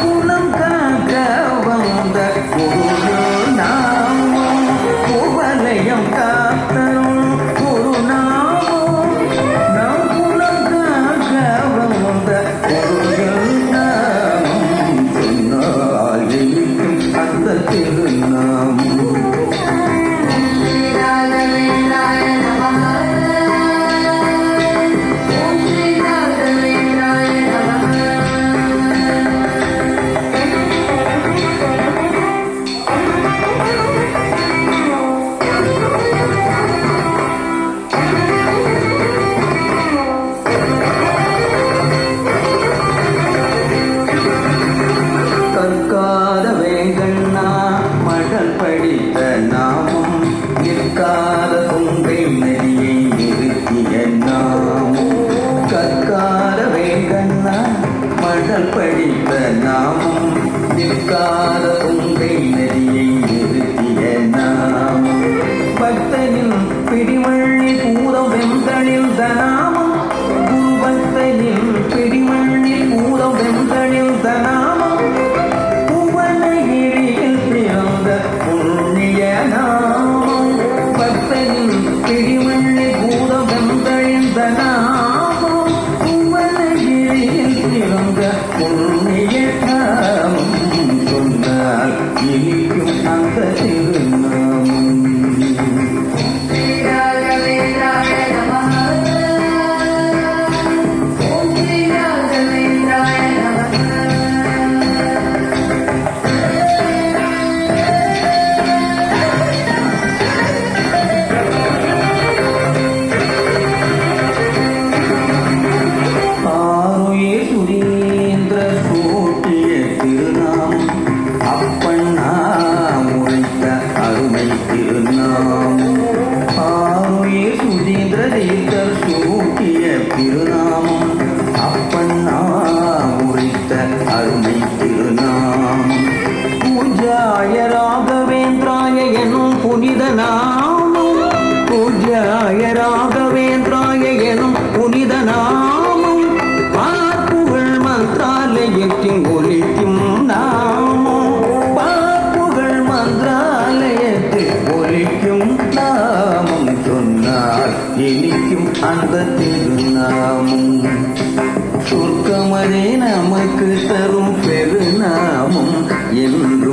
Seguro. இனிக்கும் புனித நாமம். பூஜ்யாய ராகவேந்திராய எனும் புனித நாமம். பார்ப்புகள் மந்திராலயத்தில் ஒலிக்கும் நாமம். பார்ப்புகள் மந்திராலயத்தில் ஒலிக்கும் நாமம். சொன்னால் இனிக்கும் அந்த திருநாமம். சொர்க்கமதே நமக்கு தரும் பெருநாமம். என்று